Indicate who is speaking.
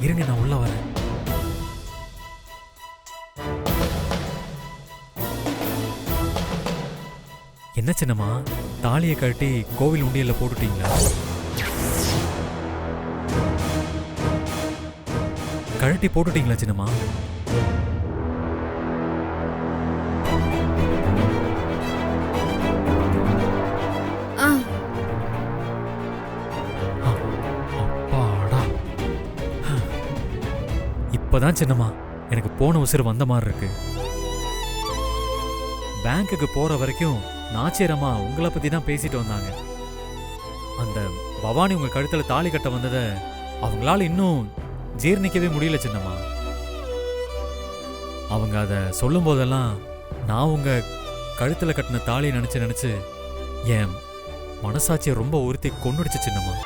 Speaker 1: இருங்க நான் உள்ள வரேன். என்ன சின்னம்மா? தாலியை கட்டி கோவில் உண்டியல்ல போட்டுட்டீங்களா? கழட்டி போட்டுட்டீங்களா சின்னம்மா? இப்பதான் சின்னம்மா எனக்கு போன உசுறு வந்த மாதிரி இருக்கு. பேங்க்குக்கு போற வரைக்கும் நாச்சியரம்மா உங்களை பத்தி தான் பேசிட்டு வந்தாங்க. அந்த பவானி உங்க கழுத்துல தாலி கட்ட வந்ததை அவங்களால இன்னும் ஜீர்ணிக்கவே முடியல சின்னம்மா. அவங்க அதை சொல்லும் போதெல்லாம் நான் உங்க கழுத்துல கட்டின தாலியை நினைச்சு நினைச்சு என் மனசாட்சியை ரொம்ப உறுத்தி கொண்டுடுச்சு சின்னம்மா.